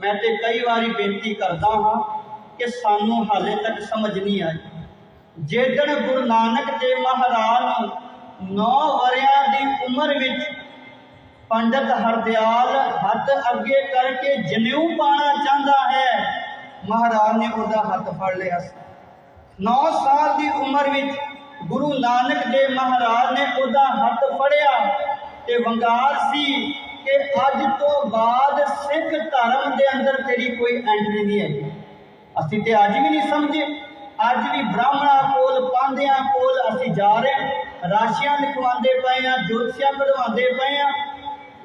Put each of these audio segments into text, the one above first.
ਮੈਂ ਤੇ ਕਈ ਵਾਰੀ ਬੇਨਤੀ ਕਰਦਾ ਹਾਂ ਕਿ ਸਾਨੂੰ ਹਾਲੇ ਤੱਕ ਸਮਝ ਨਹੀਂ ਆਈ। ਜੇਦਣ ਗੁਰੂ ਨਾਨਕ ਦੇਵ ਮਹਾਰਾਜ ਨੂੰ 9 ਵਰਿਆਂ ਦੀ ਉਮਰ ਵਿੱਚ ਪੰਡਤ ਹਰਦਿਆਲ ਹੱਥ ਅੱਗੇ ਕਰਕੇ ਜਨੇਊ ਪਾਣਾ ਚਾਹੁੰਦਾ ਹੈ, ਮਹਾਰਾਜ ਨੇ ਉਹਦਾ ਹੱਥ ਫੜ ਲਿਆ ਸੀ। 9 ਸਾਲ ਦੀ ਉਮਰ ਵਿੱਚ ਗੁਰੂ ਨਾਨਕ ਦੇਵ ਮਹਾਰਾਜ ਨੇ ਉਹਦਾ ਹੱਥ ਫੜਿਆ ਤੇ ਵੰਗਾਰ ਸੀ। ਕਿ ਅੱਜ ਤੋਂ ਬਾਅਦ ਸਿੱਖ ਧਰਮ ਦੇ ਅੰਦਰ ਤੇਰੀ ਕੋਈ ਐਂਟਰੀ ਨਹੀਂ ਹੈ ਅਸੀਂ ਤੇ ਅੱਜ ਵੀ ਨਹੀਂ ਸਮਝੇ। ਅੱਜ ਵੀ ਬ੍ਰਾਹਮਣਾਂ ਕੋਲ, ਪਾਂਧਿਆਂ ਕੋਲ ਅਸੀਂ ਜਾ ਰਹੇ ਰਾਸ਼ੀਆਂ ਲਿਖਵਾਉਂਦੇ ਪਏ ਆ ਜੋਤਸ਼ੀਆਂ ਕਢਵਾਉਂਦੇ ਪਏ ਆ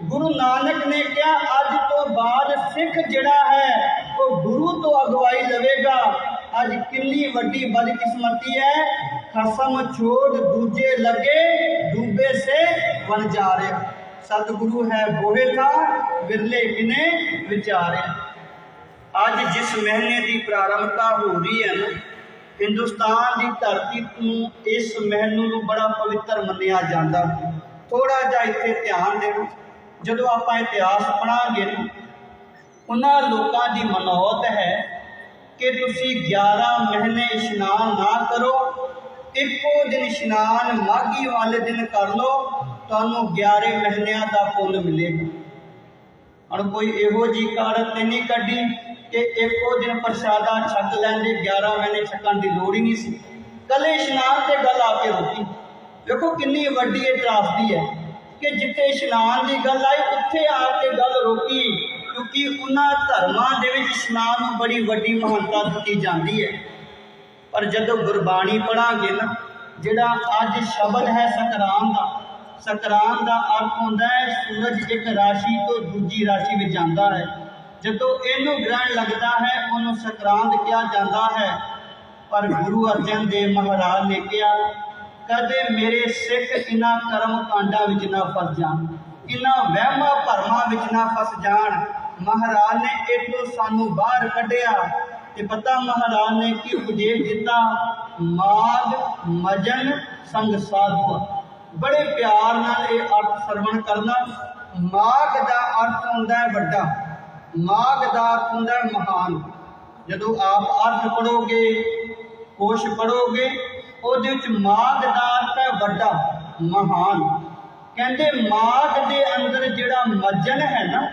ਗੁਰੂ ਨਾਨਕ ਨੇ ਕਿਹਾ, ਅੱਜ ਤੋਂ ਬਾਅਦ ਸਿੱਖ ਜਿਹੜਾ ਹੈ, ਉਹ ਗੁਰੂ ਤੋਂ ਅਗਵਾਈ ਲਵੇਗਾ। ਅੱਜ ਕਿੰਨੀ ਵੱਡੀ ਬਦਕਿਸਮਤੀ ਹੈ। ਖਸਮ ਛੋੜ ਦੂਜੇ ਲੱਗੇ ਡੂਬੇ ਸੇ ਬਣ ਜਾ ਰਿਹਾ। ਸਤਿਗੁਰੂ ਹੈ ਬੋਹੇ ਥਾ ਵਿਰਲੇ ਕਿਨੇ ਵਿਚਾਰਿਆ। ਅੱਜ ਜਿਸ ਮਹੀਨੇ ਦੀ ਪ੍ਰਾਰੰਭਤਾ ਹੋ ਰਹੀ ਹੈ ਨਾ, ਹਿੰਦੁਸਤਾਨ ਦੀ ਧਰਤੀ ਨੂੰ ਇਸ ਮਹੀਨੇ ਨੂੰ ਬੜਾ ਪਵਿੱਤਰ ਮੰਨਿਆ ਜਾਂਦਾ। ਥੋੜਾ ਜਿਹਾ ਇੱਥੇ ਧਿਆਨ ਦੇਣਾ। ਜਦੋਂ ਆਪਾਂ ਇਤਿਹਾਸ ਪੜਾਂਗੇ ਨਾ, ਉਹਨਾਂ ਲੋਕਾਂ ਦੀ ਮਨੌਤ ਹੈ ਕਿ ਤੁਸੀਂ 11 ਮਹੀਨੇ ਇਸ਼ਨਾਨ ਨਾ ਕਰੋ, ਇੱਕੋ ਦਿਨ ਇਸ਼ਨਾਨ ਮਾਘੀ ਵਾਲੇ ਦਿਨ ਕਰ ਲਓ ਤੁਹਾਨੂੰ 11 ਮਹੀਨਿਆਂ ਦਾ ਪੁੰਨ ਮਿਲੇਗਾ। ਹੁਣ ਕੋਈ ਇਹੋ ਜੀ ਕਾਰਤ ਤੇ ਨਹੀਂ ਕੱਢੀ ਕਿ ਇੱਕੋ ਦਿਨ ਪ੍ਰਸ਼ਾਦਾ ਛਕ ਲੈਂਦੇ 11 ਮਹੀਨੇ ਛਕਣ ਦੀ ਲੋੜ ਹੀ ਨਹੀਂ ਸੀ। ਕੱਲੇ ਇਸ਼ਨਾਨ ਤੇ ਗੱਲ ਆ ਕੇ ਰੁਕੀ। ਦੇਖੋ ਕਿੰਨੀ ਵੱਡੀ ਇਹ ਹੈ ਕਿ ਜਿੱਥੇ ਇਸ਼ਨਾਨ ਦੀ ਗੱਲ ਆਈ, ਉੱਥੇ ਆ ਕੇ ਗੱਲ ਰੋਕੀ, ਕਿਉਂਕਿ ਉਹਨਾਂ ਧਰਮਾਂ ਦੇ ਵਿੱਚ ਇਸ਼ਨਾਨ ਨੂੰ ਬੜੀ ਵੱਡੀ ਮਹਾਨਤਾ ਦਿੱਤੀ ਜਾਂਦੀ ਹੈ। ਪਰ ਜਦੋਂ ਗੁਰਬਾਣੀ ਪੜਾਂਗੇ ਨਾ, ਜਿਹੜਾ ਅੱਜ ਸ਼ਬਦ ਹੈ ਸਕਰਾਮ ਦਾ ਸੰਕਰਾਂਤ ਦਾ ਅਰਥ ਹੁੰਦਾ ਹੈ, ਸੂਰਜ ਇੱਕ ਰਾਸ਼ੀ ਤੋਂ ਦੂਜੀ ਰਾਸ਼ੀ ਵਿੱਚ ਜਾਂਦਾ ਹੈ। ਜਦੋਂ ਇਹਨੂੰ ਗ੍ਰਹਿਣ ਲੱਗਦਾ ਹੈ, ਉਹਨੂੰ ਸਕਰਾਂਤ ਕਿਹਾ ਜਾਂਦਾ ਹੈ। ਪਰ ਗੁਰੂ ਅਰਜਨ ਦੇਵ ਮਹਾਰਾਜ ਨੇ ਕਿਹਾ, ਕਦੇ ਮੇਰੇ ਸਿੱਖ ਇਨ੍ਹਾਂ ਕਰਮ ਕਾਂਡਾਂ ਵਿੱਚ ਨਾ ਫਸ ਜਾਣ, ਇਨ੍ਹਾਂ ਵਹਿਮਾਂ ਭਰਮਾਂ ਵਿੱਚ ਨਾ ਫਸ ਜਾਣ। ਮਹਾਰਾਜ ਨੇ ਇਤੋਂ ਸਾਨੂੰ ਬਾਹਰ ਕੱਢਿਆ ਤੇ ਪਤਾ ਮਹਾਰਾਜ ਨੇ ਕੀ ਉਪਦੇਸ਼ ਦਿੱਤਾ, ਮਾਗ, ਮਜਨ ਸੰਗ ਸਾਧੂ ਬੜੇ ਪਿਆਰ ਨਾਲ ਇਹ ਅਰਥ ਸਰਵਣ ਕਰਨਾ। ਮਾਗ ਦਾ ਅਰਥ ਹੁੰਦਾ ਹੈ ਵੱਡਾ। ਮਾਗ ਦਾ ਅਰਥ ਹੁੰਦਾ ਹੈ ਮਹਾਨ। ਜਦੋਂ ਆਪ ਅਰਥ ਪੜੋਗੇ ਕੋਸ਼ ਪੜੋਗੇ ਉਹਦੇ ਵਿੱਚ ਮਾਗ ਦਾ ਅਰਥ ਹੈ ਵੱਡਾ, ਮਹਾਨ। ਕਹਿੰਦੇ ਮਾਗ ਦੇ ਅੰਦਰ ਜਿਹੜਾ ਮੱਜਨ ਹੈ ਨਾ,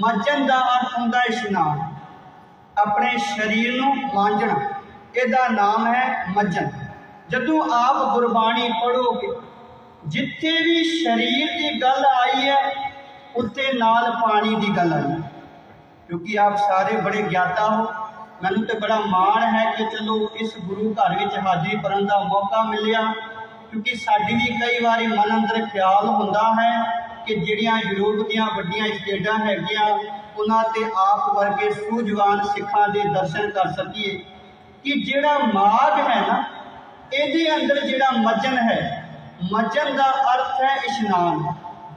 ਮੱਜਨ ਦਾ ਅਰਥ ਹੁੰਦਾ ਹੈ ਇਸ਼ਨਾਨ। ਆਪਣੇ ਸਰੀਰ ਨੂੰ ਮਾਂਜਣਾ। ਇਹਦਾ ਨਾਮ ਹੈ ਮੱਜਨ। ਜਦੋਂ ਆਪ ਗੁਰਬਾਣੀ ਪੜੋਗੇ ਜਿੱਥੇ ਵੀ ਸਰੀਰ ਦੀ ਗੱਲ ਆਈ ਹੈ, ਉੱਥੇ ਨਾਲ ਪਾਣੀ ਦੀ ਗੱਲ ਆਈ। ਕਿਉਂਕਿ ਆਪ ਸਾਰੇ ਬੜੇ ਗਿਆਤਾ ਹੋ। ਮੈਨੂੰ ਤੇ ਬੜਾ ਮਾਣ ਹੈ ਕਿ ਚਲੋ ਇਸ ਗੁਰੂ ਘਰ ਵਿੱਚ ਹਾਜ਼ਰੀ ਭਰਨ ਦਾ ਮੌਕਾ ਮਿਲਿਆ। ਕਿਉਂਕਿ ਸਾਡੀ ਵੀ ਕਈ ਵਾਰੀ ਮਨ ਅੰਦਰ ਖਿਆਲ ਹੁੰਦਾ ਹੈ ਕਿ ਜਿਹੜੀਆਂ ਯੂਰਪ ਦੀਆਂ ਵੱਡੀਆਂ ਸਟੇਟਾਂ ਹੈਗੀਆਂ, ਉਹਨਾਂ ਤੇ ਆਪ ਵਰਗੇ ਸੂਝਵਾਨ ਸਿੱਖਾਂ ਦੇ ਦਰਸ਼ਨ ਕਰ ਸਕੀਏ। ਕਿ ਜਿਹੜਾ ਮਾਗ ਹੈ ਨਾ, ਇਹਦੇ ਅੰਦਰ ਜਿਹੜਾ ਮਜਨ ਹੈ ਮਜਨ ਦਾ ਅਰਥ ਹੈ ਇਸ਼ਨਾਨ।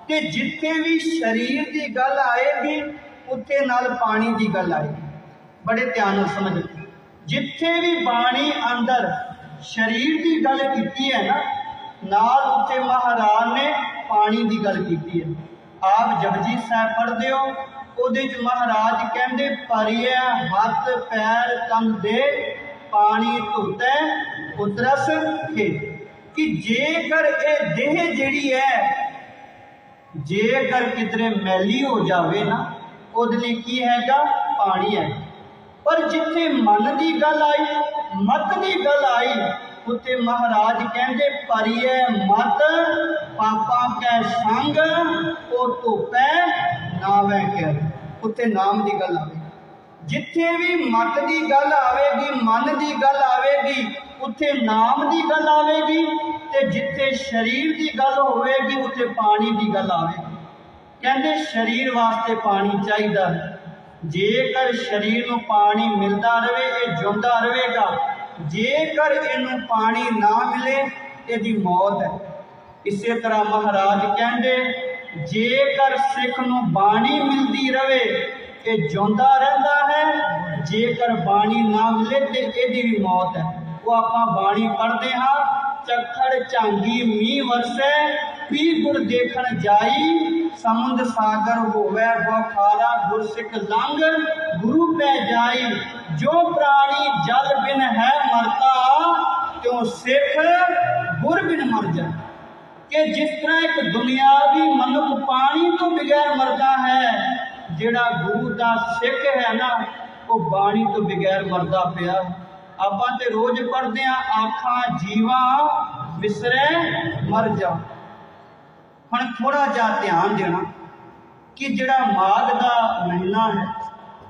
ਤੇ ਜਿੱਥੇ ਵੀ ਸਰੀਰ ਦੀ ਗੱਲ ਆਏਗੀ, ਉੱਥੇ ਨਾਲ ਪਾਣੀ ਦੀ ਗੱਲ ਆਏਗੀ। ਬੜੇ ਧਿਆਨ ਨਾਲ ਸਮਝੋ ਜਿੱਥੇ ਵੀ ਬਾਣੀ ਅੰਦਰ ਸਰੀਰ ਦੀ ਗੱਲ ਕੀਤੀ ਹੈ ਨਾ, ਨਾਲ ਉੱਥੇ ਮਹਾਰਾਜ ਨੇ ਪਾਣੀ ਦੀ ਗੱਲ ਕੀਤੀ ਹੈ। ਆਪ ਜਪਜੀ ਸਾਹਿਬ ਪੜ੍ਹਦੇ ਹੋ, ਉਹਦੇ ਚ ਮਹਾਰਾਜ ਕਹਿੰਦੇ ਭਰੀਏ ਹੱਥ, ਪੈਰ ਤਨ ਦੇ, ਪਾਣੀ ਧੁੱਤੈ ਉਤਰਸ ਖੇ ਕਿ ਜੇਕਰ ਇਹ ਦੇਹ ਜਿਹੜੀ ਹੈ, ਜੇਕਰ ਕਿਧਰੇ ਮੈਲੀ ਹੋ ਜਾਵੇ ਨਾ, ਉਹਦੇ ਲਈ ਕੀ ਹੈਗਾ? ਪਾਣੀ ਹੈ। ਪਰ ਜਿੱਥੇ ਮਨ ਦੀ ਗੱਲ ਆਈ, ਮਤ ਦੀ ਗੱਲ ਆਈ, ਉੱਥੇ ਮਹਾਰਾਜ ਕਹਿੰਦੇ ਪਰਿਐ ਮਤ, ਪਾਪਾਂ ਕੈ ਸੰਗ, ਉਹ ਧੋਪੈ ਨਾਵੇਂ ਕੇ ਉੱਥੇ ਨਾਮ ਦੀ ਗੱਲ ਆਵੇ। ਜਿੱਥੇ ਵੀ ਮਤ ਦੀ ਗੱਲ ਆਵੇਗੀ, ਮਨ ਦੀ ਗੱਲ ਆਵੇਗੀ, ਉੱਥੇ ਨਾਮ ਦੀ ਗੱਲ ਆਵੇਗੀ ਤੇ ਜਿੱਥੇ ਸਰੀਰ ਦੀ ਗੱਲ ਹੋਵੇਗੀ, ਉੱਥੇ ਪਾਣੀ ਦੀ ਗੱਲ ਆਵੇਗੀ। ਕਹਿੰਦੇ ਸਰੀਰ ਵਾਸਤੇ ਪਾਣੀ ਚਾਹੀਦਾ ਹੈ। ਜੇਕਰ ਸਰੀਰ ਨੂੰ ਪਾਣੀ ਮਿਲਦਾ ਰਹੇ, ਇਹ ਜਿਉਂਦਾ ਰਹੇਗਾ। ਜੇਕਰ ਇਹਨੂੰ ਪਾਣੀ ਨਾ ਮਿਲੇ, ਇਹਦੀ ਮੌਤ ਹੈ। ਇਸੇ ਤਰ੍ਹਾਂ ਮਹਾਰਾਜ ਕਹਿੰਦੇ, ਜੇਕਰ ਸਿੱਖ ਨੂੰ ਬਾਣੀ ਮਿਲਦੀ ਰਹੇ, ਇਹ ਜਿਉਂਦਾ ਰਹਿੰਦਾ ਹੈ। ਜੇਕਰ ਬਾਣੀ ਨਾ ਮਿਲੇ ਤੇ ਇਹਦੀ ਵੀ ਮੌਤ ਹੈ। ਉਹ ਆਪਾਂ ਬਾਣੀ ਪੜ੍ਹਦੇ ਹਾਂ। ਚੱਖੜ ਝਾਂਗੀ ਮੀਂਹ ਵਰਸੇ ਪੀ ਗੁਰ ਦੇਖਣ ਜਾਈ, ਸਮੁੰਦ ਸਾਗਰ ਹੋਵੇ ਬਖਾਰਾ ਗੁਰਸਿੱਖ ਲੰਘ, ਗੁਰੂ ਪੈ ਜਾਈ। ਜੋ ਪ੍ਰਾਣੀ ਜਲ ਬਿਨ ਹੈ ਮਰਤਾ, ਤਿਉ ਸਿੱਖ ਗੁਰ ਬਿਨ ਮਰ ਜਾ ਕਿ ਜਿਸ ਤਰ੍ਹਾਂ ਇੱਕ ਦੁਨਿਆਵੀ ਮਨੁੱਖ ਪਾਣੀ ਤੋਂ ਬਿਗੈਰ ਮਰਦਾ ਹੈ, ਜਿਹੜਾ ਗੁਰੂ ਦਾ ਸਿੱਖ ਹੈ ਨਾ, ਉਹ ਬਾਣੀ ਤੋਂ ਬਿਗੈਰ ਮਰਦਾ ਪਿਆ। ਆਪਾਂ ਤੇ ਰੋਜ਼ ਪੜ੍ਹਦੇ ਆ, ਆਖਾਂ, ਜੀਵਾ ਵਿਸਰੇ ਮਰ ਜਾ। ਹੁਣ ਥੋੜਾ ਜਿਹਾ ਧਿਆਨ ਦੇਣਾ ਕਿ ਜਿਹੜਾ ਮਾਘ ਦਾ ਮਹੀਨਾ ਹੈ,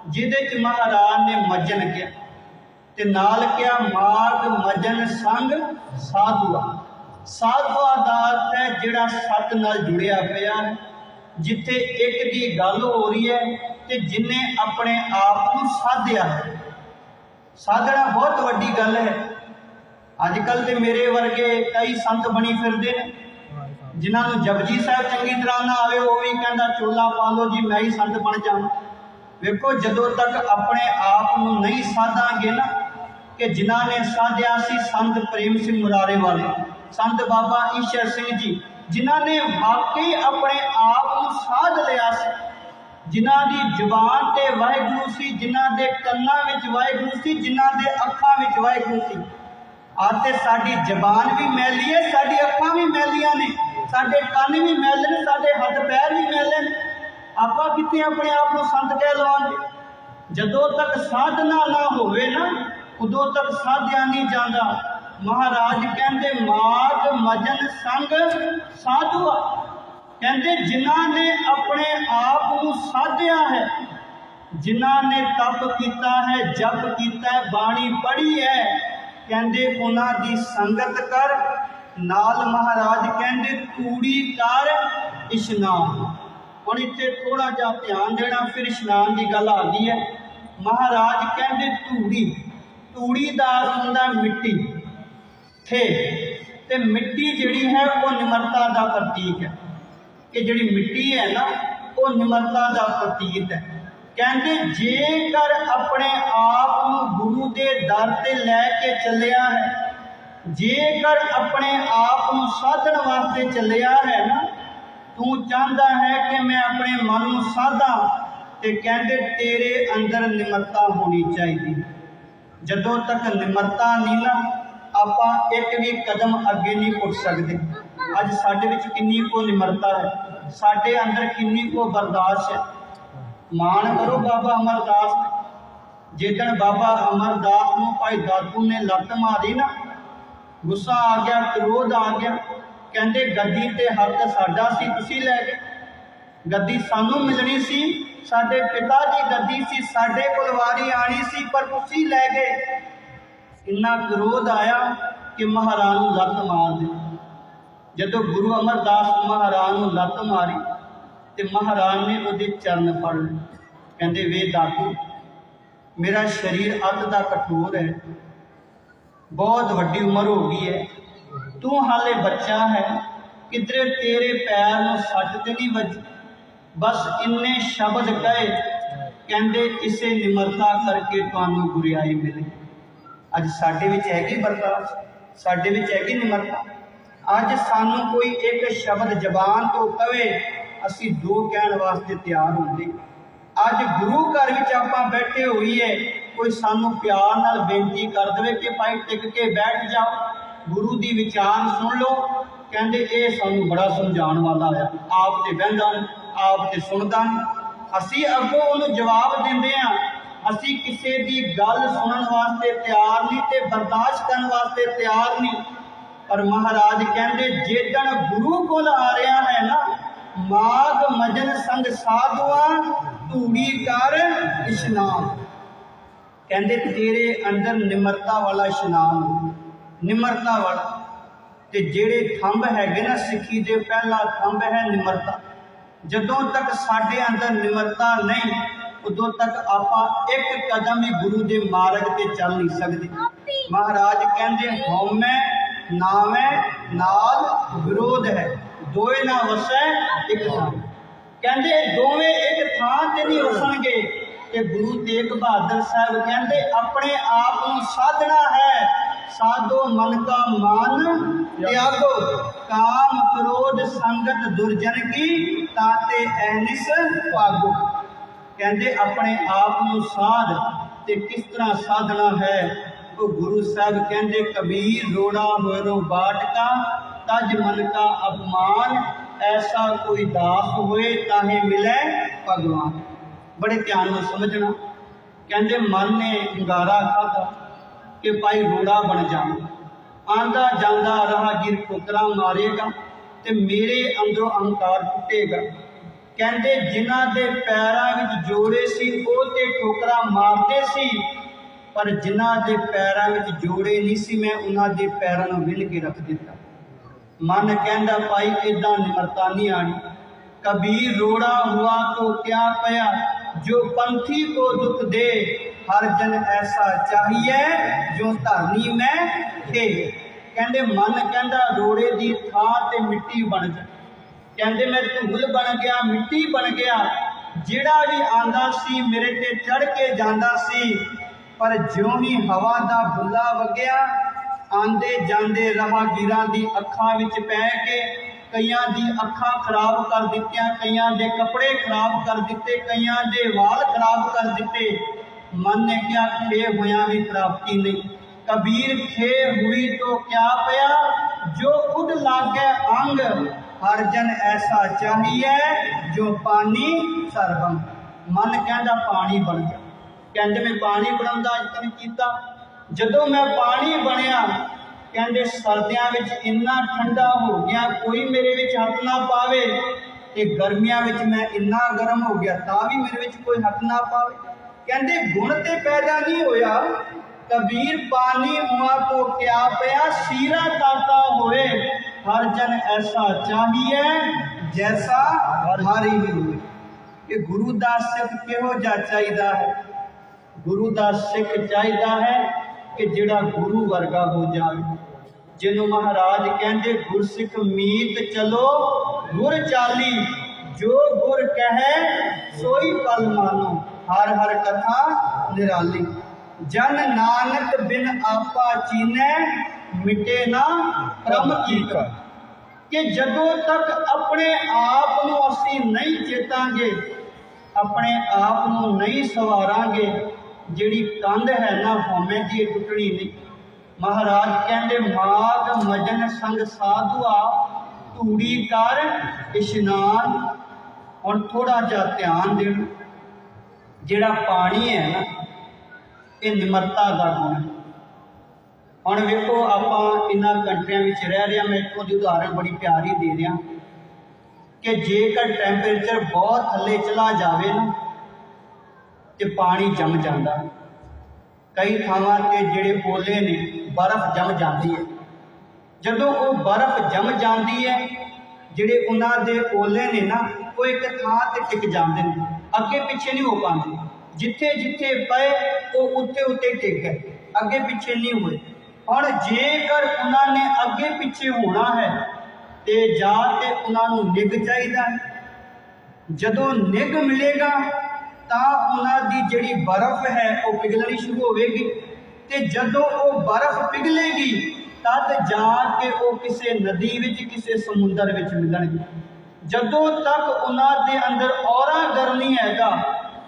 ਜਿਹਦੇ ਚ ਮਹਾਰਾਜ ਨੇ ਮੱਜਨ ਕਿਹਾ, ਤੇ ਨਾਲ ਕਿਹਾ ਮਾਘ ਮਜਨ, ਸੰਗ, ਸਾਧੂਆ। ਸਾਧੂਆ ਦਾ ਅਰਥ ਹੈ ਜਿਹੜਾ ਸਤ ਨਾਲ ਜੁੜਿਆ ਪਿਆ ਹੈ ਜਿੱਥੇ ਇੱਕ ਦੀ ਗੱਲ ਹੋ ਰਹੀ ਹੈ ਤੇ ਜਿਨੇ ਆਪਣੇ ਆਪ ਨੂੰ ਸਾਧਿਆ ਹੈ। ਸਾਧਣਾ ਬਹੁਤ ਵੱਡੀ ਗੱਲ ਹੈ। ਅੱਜ ਕੱਲ ਤੇ ਮੇਰੇ ਵਰਗੇ ਕਈ ਸੰਤ ਬਣੀ ਫਿਰਦੇ ਨੇ। ਜਿਨ੍ਹਾਂ ਨੂੰ ਜਪਜੀ ਸਾਹਿਬ ਚੰਗੀ ਤਰ੍ਹਾਂ ਨਾ ਆਵੇ, ਉਹ ਵੀ ਕਹਿੰਦਾ, ਚੋਲਾ ਪਾ ਲਓ ਜੀ, ਮੈਂ ਹੀ ਸੰਤ ਬਣ ਜਾਵਾਂ। ਵੇਖੋ, ਜਦੋਂ ਤੱਕ ਆਪਣੇ ਆਪ ਨੂੰ ਨਹੀਂ ਸਾਧਾਂਗੇ ਨਾ, ਕਿ ਜਿਨ੍ਹਾਂ ਨੇ ਸਾਧਿਆ ਸੀ ਸੰਤ ਪ੍ਰੇਮ ਸਿੰਘ ਮੁਰਾਰੇ ਵਾਲੇ, ਸੰਤ ਬਾਬਾ ਈਸ਼ਰ ਸਿੰਘ ਜੀ, ਜਿਨ੍ਹਾਂ ਨੇ ਵਾਕਈ ਆਪਣੇ ਆਪ ਨੂੰ ਸਾਧ ਲਿਆ ਸੀ। ਜਿਨ੍ਹਾਂ ਦੀ ਜ਼ੁਬਾਨ ਤੇ ਵਾਹਿਗੁਰੂ ਸੀ, ਜਿਨ੍ਹਾਂ ਦੇ ਕੰਨਾਂ ਵਿੱਚ ਵਾਹਿਗੁਰੂ ਸੀ, ਜਿਨ੍ਹਾਂ ਦੇ ਅੱਖਾਂ ਵਿੱਚ ਵਾਹਿਗੁਰੂ ਸੀ। ਆਹ ਸਾਡੀ ਜ਼ਬਾਨ ਵੀ ਮੈਲੀ ਹੈ, ਸਾਡੀ ਅੱਖਾਂ ਵੀ ਮੈਲੀਆਂ ਨੇ, ਸਾਡੇ ਕੰਨ ਵੀ ਮੈਲੇ ਨੇ, ਸਾਡੇ ਹੱਥ ਪੈਰ ਵੀ ਮੈਲੇ ਨੇ। ਆਪਾਂ ਕਿਤੇ ਆਪਣੇ ਆਪ ਨੂੰ ਸੰਤ ਕਹਿ ਲਵਾਂਗੇ? ਜਦੋਂ ਤੱਕ ਸਾਧਨਾ ਨਾ ਹੋਵੇ ਨਾ, ਉਦੋਂ ਤੱਕ ਸਾਧਿਆ ਨਹੀਂ ਜਾਂਦਾ। ਮਹਾਰਾਜ ਕਹਿੰਦੇ, ਮਾਗ ਮਜਨ ਸੰਗ ਸਾਧੂਆ। ਕਹਿੰਦੇ ਜਿਨ੍ਹਾਂ ਨੇ ਆਪਣੇ ਆਪ ਨੂੰ ਸਾਧਿਆ ਹੈ, ਜਿਨ੍ਹਾਂ ਨੇ ਤਪ ਕੀਤਾ ਹੈ, ਜਪ ਕੀਤਾ ਹੈ, ਬਾਣੀ ਪੜ੍ਹੀ ਹੈ, ਕਹਿੰਦੇ ਉਹਨਾਂ ਦੀ ਸੰਗਤ ਕਰ, ਨਾਲ ਮਹਾਰਾਜ ਕਹਿੰਦੇ ਤੂੜੀ ਕਰ ਇਸ਼ਨਾਨ। ਹੁਣ ਇੱਥੇ ਥੋੜਾ ਜਿਹਾ ਧਿਆਨ ਦੇਣਾ, ਫਿਰ ਇਸ਼ਨਾਨ ਦੀ ਗੱਲ ਆਉਂਦੀ ਹੈ। ਮਹਾਰਾਜ ਕਹਿੰਦੇ ਤੂੜੀ ਤੂੜੀ ਦਾ ਹੁੰਦਾ ਮਿੱਟੀ ਥੇ ਤੇ ਮਿੱਟੀ ਜਿਹੜੀ ਹੈ ਉਹ ਨਿਮਰਤਾ ਦਾ ਪ੍ਰਤੀਕ ਹੈ। ਕਿ ਜਿਹੜੀ ਮਿੱਟੀ ਹੈ ਨਾ, ਉਹ ਨਿਮਰਤਾ ਦਾ ਪ੍ਰਤੀਕ ਹੈ। ਕਹਿੰਦੇ, ਜੇਕਰ ਆਪਣੇ ਆਪ ਨੂੰ ਗੁਰੂ ਦੇ ਦਰ ਤੇ ਲੈ ਕੇ ਚੱਲਿਆ ਹੈ, ਜੇਕਰ ਆਪਣੇ ਆਪ ਨੂੰ ਸਾਧਣ ਵਾਸਤੇ ਚੱਲਿਆ ਹੈ ਨਾ, ਤੂੰ ਚਾਹੁੰਦਾ ਹੈ ਕਿ ਮੈਂ ਆਪਣੇ ਮਨ ਨੂੰ ਸਾਧਾਂ ਤੇ ਕਹਿੰਦੇ, ਤੇਰੇ ਅੰਦਰ ਨਿਮਰਤਾ ਹੋਣੀ ਚਾਹੀਦੀ। ਜਦੋਂ ਤੱਕ ਨਿਮਰਤਾ ਨਹੀਂ ਨਾ, ਆਪਾਂ ਇੱਕ ਵੀ ਕਦਮ ਅੱਗੇ ਨਹੀਂ ਉੱਠ ਸਕਦੇ। ਅੱਜ ਸਾਡੇ ਵਿੱਚ ਕਿੰਨੀ ਕੋ ਨਿਮਰਤਾ ਹੈ? ਸਾਡੇ ਅੰਦਰ ਕਿੰਨੀ ਕੋ ਬਰਦਾਸ਼ਤ ਹੈ? ਮਾਣ ਕਰੋ ਬਾਬਾ ਅਮਰਦਾਸ। ਤੇ। ਜਿੱਦਣ ਬਾਬਾ ਅਮਰਦਾਸ ਨੂੰ ਭਾਈ ਦਾਤੂ ਨੇ ਲੱਤ ਮਾਰੀ ਨਾ, ਗੁੱਸਾ ਆ ਗਿਆ ਕ੍ਰੋਧ ਆ ਗਿਆ। ਕਹਿੰਦੇ, ਗੱਦੀ ਤੇ ਹੱਕ ਸਾਡਾ ਸੀ, ਤੁਸੀਂ ਲੈ ਗਏ। ਗੱਦੀ ਸਾਨੂੰ ਮਿਲਣੀ ਸੀ, ਸਾਡੇ ਪਿਤਾ ਦੀ ਗੱਦੀ ਸੀ, ਸਾਡੇ ਕੋਲ ਵਾਰੀ ਆਣੀ ਸੀ, ਪਰ ਤੁਸੀਂ ਲੈ ਗਏ। ਇੰਨਾ ਕ੍ਰੋਧ ਆਇਆ ਕਿ ਮਹਾਰਾਜ ਨੂੰ ਲੱਤ ਮਾਰ ਦਿੱਤੀ। ਜਦੋਂ ਗੁਰੂ ਅਮਰਦਾਸ ਮਹਾਰਾਜ ਨੂੰ ਲੱਤ ਮਾਰੀ ਤੇ ਮਹਾਰਾਜ ਨੇ ਉਹਦੇ ਚਰਨ ਫੜ ਲਏ। ਕਹਿੰਦੇ, ਵੇ ਦਾਤੂ, ਮੇਰਾ ਸਰੀਰ ਅੱਧ ਦਾ ਕਠੋਰ ਹੈ, ਬਹੁਤ ਵੱਡੀ ਉਮਰ ਹੋ ਗਈ ਹੈ। ਤੂੰ ਹਾਲੇ ਬੱਚਾ ਹੈ, ਕਿਧਰੇ ਤੇਰੇ ਪੈਰ ਨੂੰ ਸੱਟ ਤੇ ਨਹੀਂ ਵੱਜੀ? ਬਸ ਇੰਨੇ ਸ਼ਬਦ ਕਹੇ, ਕਹਿੰਦੇ, ਇਸੇ ਨਿਮਰਤਾ ਕਰਕੇ ਤੁਹਾਨੂੰ ਗੁਰਿਆਈ ਮਿਲੇ। ਅੱਜ ਸਾਡੇ ਵਿੱਚ ਹੈਗੀ ਬਰਦਾਸ਼ਤ, ਸਾਡੇ ਵਿੱਚ ਹੈਗੀ ਨਿਮਰਤਾ। ਅੱਜ ਸਾਨੂੰ ਕੋਈ ਇੱਕ ਸ਼ਬਦ ਜ਼ਬਾਨ ਤੋਂ ਕਵੇ ਅਸੀਂ ਦੋ ਕਹਿਣ ਵਾਸਤੇ ਤਿਆਰ ਹੁੰਦੇ। ਅੱਜ ਗੁਰੂ ਘਰ ਵਿੱਚ ਆਪਾਂ ਬੈਠੇ ਹੋਈਏ, ਕੋਈ ਸਾਨੂੰ ਪਿਆਰ ਨਾਲ ਬੇਨਤੀ ਕਰ ਦੇਵੇ ਕਿ ਭਾਈ ਟਿਕ ਕੇ ਬੈਠ ਜਾਓ, ਗੁਰੂ ਦੀ ਵਿਚਾਰ ਸੁਣ ਲਓ। ਕਹਿੰਦੇ ਇਹ ਸਾਨੂੰ ਬੜਾ ਸਮਝਾਉਣ ਵਾਲਾ ਆ ਆਪ ਤੇ ਬਹਿੰਦਾ ਆਪ ਤੇ ਸੁਣਦਾ ਅਸੀਂ ਅੱਗੋਂ ਉਹਨੂੰ ਜਵਾਬ ਦਿੰਦੇ ਆ ਅਸੀਂ ਕਿਸੇ ਦੀ ਗੱਲ ਸੁਣਨ ਵਾਸਤੇ ਤਿਆਰ ਨਹੀਂ ਤੇ ਬਰਦਾਸ਼ਤ ਕਰਨ ਵਾਸਤੇ ਤਿਆਰ ਨਹੀਂ। ਪਰ ਮਹਾਰਾਜ ਕਹਿੰਦੇ ਜੇਦਣ ਗੁਰੂ ਕੋਲ ਆ ਰਿਹਾ ਹੈ ਨਾ ਮਾਗ ਮਜਨ ਸੰਗ ਸਾਧੂਆ ਧੂੜੀ ਕਰ ਇਸ਼ਨਾਨ। ਕਹਿੰਦੇ ਤੇਰੇ ਅੰਦਰ ਨਿਮਰਤਾ ਵਾਲਾ ਇਸ਼ਨਾਨ ਨਿਮਰਤਾ ਵਾਲਾ। ਤੇ ਜਿਹੜੇ ਥੰਬ ਹੈਗੇ ਨਾ ਸਿੱਖੀ ਦੇ ਪਹਿਲਾ ਥੰਬ ਹੈ ਨਿਮਰਤਾ। ਜਦੋਂ ਤੱਕ ਸਾਡੇ ਅੰਦਰ ਨਿਮਰਤਾ ਨਹੀਂ ਉਦੋਂ ਤੱਕ ਆਪਾਂ ਇੱਕ ਕਦਮ ਵੀ ਗੁਰੂ ਦੇ ਮਾਰਗ ਤੇ ਚੱਲ ਨਹੀਂ ਸਕਦੇ। ਮਹਾਰਾਜ ਕਹਿੰਦੇ ਹਉਮੈ ਨਾਮੈ ਨਾਲ ਵਿਰੋਧ ਹੈ। ਦੋਏ ਨਾ ਵਸੈ, ਇੱਕ ਥਾਂ। ਕਹਿੰਦੇ ਦੋਵੇਂ ਇੱਕ ਥਾਂ ਤੇ ਨਹੀਂ ਵਸਣਗੇ। ਤੇ ਗੁਰੂ ਤੇਗ ਬਹਾਦਰ ਸਾਹਿਬ ਕਹਿੰਦੇ, ਆਪਣੇ ਆਪ ਨੂੰ ਸਾਧਣਾ ਹੈ। ਸਾਧੋ ਮਨ ਕਾ ਮਾਨ ਤਿਆਗੋ, ਕਾਮ ਕ੍ਰੋਧ ਸੰਗਤ ਦੁਰਜਨ ਕੀ, ਤਾਤੇ ਐਨਿਸ ਭਾਗੋ। ਕਹਿੰਦੇ, ਆਪਣੇ ਆਪ ਨੂੰ ਸਾਧ ਤੇ ਕਿਸ ਤਰ੍ਹਾਂ ਸਾਧਣਾ ਹੈ? ਉਹ ਗੁਰੂ ਸਾਹਿਬ ਕਹਿੰਦੇ, ਕਬੀਰ ਰੋੜਾ ਹੋਇਰੋ ਬਾਟਕਾ, ਤਜ ਮਨ ਕਾ ਅਪਮਾਨ, ਐਸਾ ਕੋਈ ਦਾਸ ਹੋਏ ਤਾਹੇ ਮਿਲੇ ਭਗਵਾਨ। ਬੜੇ ਧਿਆਨ ਨਾਲ ਸਮਝਣਾ। ਕਹਿੰਦੇ, ਮਨ ਨੇ ਹੰਗਾਰਾ ਖਾਧਾ ਕਿ ਭਾਈ ਰੋੜਾ ਬਣ ਜਾਵਾਂ। ਆਂਦਾ ਜਾਂਦਾ ਰਾਹਗੀਰ ਠੋਕਰਾਂ ਮਾਰੇਗਾ ਤੇ ਮੇਰੇ ਅੰਦਰੋਂ ਅਹੰਕਾਰ ਟੁੱਟੇਗਾ। ਕਹਿੰਦੇ, ਜਿਨ੍ਹਾਂ ਦੇ ਪੈਰਾਂ ਵਿੱਚ ਜੋੜੇ ਸੀ, ਉਹ ਤੇ ਠੋਕਰਾ ਮਾਰਦੇ ਸੀ ਪਰ ਜਿਨ੍ਹਾਂ ਦੇ ਪੈਰਾਂ ਵਿੱਚ ਜੋੜੇ ਨਹੀਂ ਸੀ, ਮੈਂ ਉਹਨਾਂ ਦੇ ਪੈਰਾਂ ਨੂੰ ਵਿਲ ਕੇ ਰੱਖ ਦਿੱਤਾ। ਮਨ ਕਹਿੰਦਾ, ਭਾਈ ਇਦਾਂ ਨਿਮਰਤਾ ਨਹੀਂ ਆਣੀ ਕਬੀਰ ਰੋੜਾ ਹੁਆ ਤੋ ਕਿਆ ਪਿਆ? ਜੋ ਪੰਥੀ ਕੋ ਦੁਖ ਦੇ, ਹਰ ਜਨ ਐਸਾ ਚਾਹੀਏ ਜੋ ਧਰਨੀ ਮੈਂ ਥੇ ਕਹਿੰਦੇ, ਮਨ ਕਹਿੰਦਾ, ਰੋੜੇ ਦੀ ਥਾਂ ਤੇ ਮਿੱਟੀ ਬਣ ਜਾ। ਕਹਿੰਦੇ, ਮੈਂ ਧੂਲ ਬਣ ਗਿਆ, ਮਿੱਟੀ ਬਣ ਗਿਆ। ਜਿਹੜਾ ਵੀ ਆਂਦਾ ਸੀ, ਮੇਰੇ ਤੇ ਚੜ ਕੇ ਜਾਂਦਾ ਸੀ। ਪਰ ਜਿਉਂ ਹੀ ਹਵਾ ਦਾ ਬੁੱਲਾ ਵਗਿਆ, ਆਂਦੇ ਜਾਂਦੇ ਰਾਹਗੀਰਾਂ ਦੀ ਅੱਖਾਂ ਵਿੱਚ ਪੈ ਕੇ, ਕਈਆਂ ਦੀ ਅੱਖਾਂ ਖਰਾਬ ਕਰ ਦਿੱਤੀਆਂ, ਕਈਆਂ ਦੇ ਕੱਪੜੇ ਖਰਾਬ ਕਰ ਦਿੱਤੇ, ਕਈਆਂ ਦੇ ਵਾਲ ਖਰਾਬ ਕਰ ਦਿੱਤੇ। ਮਨ ਨੇ ਕਿਹਾ, ਖੇ ਹੋਇਆਂ ਵੀ ਪ੍ਰਾਪਤੀ ਨਹੀਂ। ਕਬੀਰ ਖੇ ਹੋਈ ਤੋ ਕਿਆ ਪਿਆ? ਜੋ ਖੁਦ ਲਾਗੇ ਅੰਗ, ਹਰ ਜਨ ਐਸਾ ਚਾਹੀਏ ਜੋ ਪਾਣੀ ਸਰਬੰ। ਮਨ ਕਹਿੰਦਾ ਪਾਣੀ ਬਣ ਜਾ। ਕਹਿੰਦੇ ਮੈਂ ਪਾਣੀ ਬਣਨ ਦਾ ਯਤਨ ਕੀਤਾ। ਜਦੋਂ ਮੈਂ ਪਾਣੀ ਬਣਿਆ, ਕਹਿੰਦੇ ਸਰਦੀਆਂ ਵਿੱਚ ਇੰਨਾ ਠੰਡਾ ਹੋ ਗਿਆ, ਕੋਈ ਮੇਰੇ ਵਿੱਚ ਹੱਥ ਨਾ ਪਾਵੇ ਤੇ ਗਰਮੀਆਂ ਵਿੱਚ ਮੈਂ ਇੰਨਾ ਗਰਮ ਹੋ ਗਿਆ, ਤਾਂ ਵੀ ਮੇਰੇ ਵਿੱਚ ਕੋਈ ਹੱਥ ਨਾ ਪਾਵੇ। ਕਹਿੰਦੇ ਗੁਣ ਤੇ ਪੈਦਾ ਨਹੀਂ ਹੋਇਆ, ਕਬੀਰ ਪਾਣੀ ਉਮਾ ਕੋ ਕਿਆ ਪਿਆ, ਸੀਰਾ ਤਾਤਾ ਹੋਏ। ਹਰ ਜਨ ਐਸਾ ਚਾਹੀਏ ਜੈਸਾ ਹਰੀ ਹੀ ਹੋਵੇ ਗੁਰੂ ਦਾ ਸਿੱਖ ਕਿਹੋ ਜਿਹਾ ਚਾਹੀਦਾ ਹੈ? ਗੁਰੂ ਦਾ ਸਿੱਖ ਚਾਹੀਦਾ ਹੈ ਕਿ ਜਿਹੜਾ ਗੁਰੂ ਵਰਗਾ ਹੋ ਜਾਵੇ। ਜਿਹਨੂੰ ਮਹਾਰਾਜ ਕਹਿੰਦੇ, ਗੁਰਸਿੱਖ ਮੀਤ ਚਲੋ, ਗੁਰ ਚਾਲੀ, ਜੋ ਗੁਰ ਕਹੇ, ਸੋਈ ਪਲ ਮਾਨੋ। ਹਰ ਹਰ ਕਥਾ ਨਿਰਾਲੀ। ਜਨ ਨਾਨਕ ਬਿਨ ਆਪਾ ਚੀਨੈ, ਮਿਟੇ ਨਾ ਪ੍ਰਮ ਕੀਕ ਕਿ ਜਦੋਂ ਤੱਕ ਆਪਣੇ ਆਪ ਨੂੰ ਅਸੀਂ ਨਹੀਂ ਚੇਤਾਂਗੇ, ਆਪਣੇ ਆਪ ਨੂੰ ਨਹੀਂ ਸਵਾਰਾਂਗੇ ਜਿਹੜੀ ਕੰਧ ਹੈ ਨਾ ਹਉਮੈ ਦੀ, ਇਹ ਟੁੱਟਣੀ ਨਹੀਂ। ਮਹਾਰਾਜ ਕਹਿੰਦੇ, ਮਾਗ ਮਜਨ ਸੰਗ ਸਾਧੂਆ ਧੂੜੀ ਕਰ ਇਸ਼ਨਾਨ। ਹੁਣ ਥੋੜਾ ਜਿਹਾ ਧਿਆਨ ਦੇਣ। ਜਿਹੜਾ ਪਾਣੀ ਹੈ ਨਾ, ਇਹ ਨਿਮਰਤਾ ਦਾ ਗੁਣ ਹੈ। ਹੁਣ ਵੇਖੋ, ਆਪਾਂ ਇਨ੍ਹਾਂ ਕੰਟਰੀਆਂ ਵਿੱਚ ਰਹਿ ਰਹੇ ਹਾਂ। ਮੈਂ ਇੱਥੋਂ ਦੀ ਉਦਾਹਰਨ ਬੜੀ ਪਿਆਰੀ ਦੇ ਰਿਹਾ ਕਿ ਜੇਕਰ ਟੈਂਪਰੇਚਰ ਬਹੁਤ ਥੱਲੇ ਚਲਾ ਜਾਵੇ ਨਾ ਤੇ ਪਾਣੀ ਜੰਮ ਜਾਂਦਾ। ਕਈ ਥਾਵਾਂ ਤੇ ਜਿਹੜੇ ਓਲੇ ਨੇ, ਬਰਫ਼ ਜੰਮ ਜਾਂਦੀ ਹੈ। ਜਦੋਂ ਉਹ ਬਰਫ਼ ਜੰਮ ਜਾਂਦੀ ਹੈ, ਜਿਹੜੇ ਉਹਨਾਂ ਦੇ ਓਲੇ ਨੇ ਨਾ, ਉਹ ਇੱਕ ਥਾਂ ਤੇ ਟਿਕ ਜਾਂਦੇ ਨੇ। ਅੱਗੇ ਪਿੱਛੇ ਨਹੀਂ ਹੋ ਪਾਉਂਦੇ। ਜਿੱਥੇ ਜਿੱਥੇ ਪਏ, ਉਹ ਉੱਤੇ ਉੱਤੇ ਟਿਕ ਗਏ। ਅੱਗੇ ਪਿੱਛੇ ਨਹੀਂ ਹੋਏ। ਹੁਣ ਜੇਕਰ ਉਹਨਾਂ ਨੇ ਅੱਗੇ ਪਿੱਛੇ ਹੋਣਾ ਹੈ, ਤੇ ਜਾਂ ਤੇ ਉਹਨਾਂ ਨੂੰ ਨਿੱਘ ਚਾਹੀਦਾ। ਹੈ ਜਦੋਂ ਨਿੱਘ ਮਿਲੇਗਾ ਤਾਂ ਉਹਨਾਂ ਦੀ ਜਿਹੜੀ ਬਰਫ਼ ਹੈ ਉਹ ਪਿਘਲਣੀ ਸ਼ੁਰੂ ਹੋਵੇਗੀ ਤੇ ਜਦੋਂ ਉਹ ਬਰਫ਼ ਪਿਘਲੇਗੀ, ਤਦ ਜਾ ਕੇ ਉਹ ਕਿਸੇ ਨਦੀ ਵਿੱਚ, ਕਿਸੇ ਸਮੁੰਦਰ ਵਿੱਚ ਮਿਲਣਗੇ। ਜਦੋਂ ਤੱਕ ਉਹਨਾਂ ਦੇ ਅੰਦਰ ਔਰਾ ਗਰ ਨਹੀਂ ਹੈਗਾ,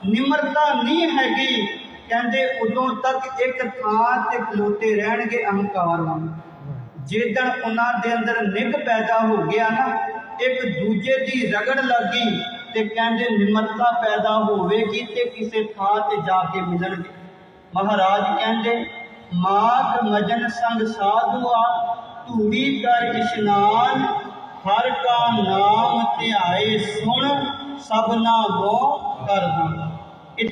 ਨਿਮਰਤਾ ਨਹੀਂ ਹੈਗੀ, ਕਹਿੰਦੇ ਉਦੋਂ ਤੱਕ ਇੱਕ ਥਾਂ ਤੇ ਖਲੋਤੇ ਰਹਿਣਗੇ ਅਹੰਕਾਰ ਵਾਂਗ। ਜਿੱਦਣ ਉਹਨਾਂ ਦੇ ਅੰਦਰ ਨਿੱਘ ਪੈਦਾ ਹੋ ਗਿਆ ਨਾ, ਇੱਕ ਦੂਜੇ ਦੀ ਰਗੜ ਲੱਗੀ ਤੇ ਕਹਿੰਦੇ ਨਿਮਰਤਾ ਪੈਦਾ ਹੋਵੇਗੀ ਤੇ ਕਿਸੇ ਥਾਂ ਤੇ ਜਾ ਕੇ ਮਿਲਣਗੇ। ਮਹਾਰਾਜ ਕਹਿੰਦੇ ਮਾਤ ਮਜਨ ਸੰਗ ਸਾਧੂਆ ਧੂੜੀ ਕਰ ਇਸ਼ਨਾਨ, ਹਰ ਕਾ ਨਾਮ ਧਿਆਏ ਸੁਣ ਸਭਨਾ ਮੋ ਕਰਦਾ।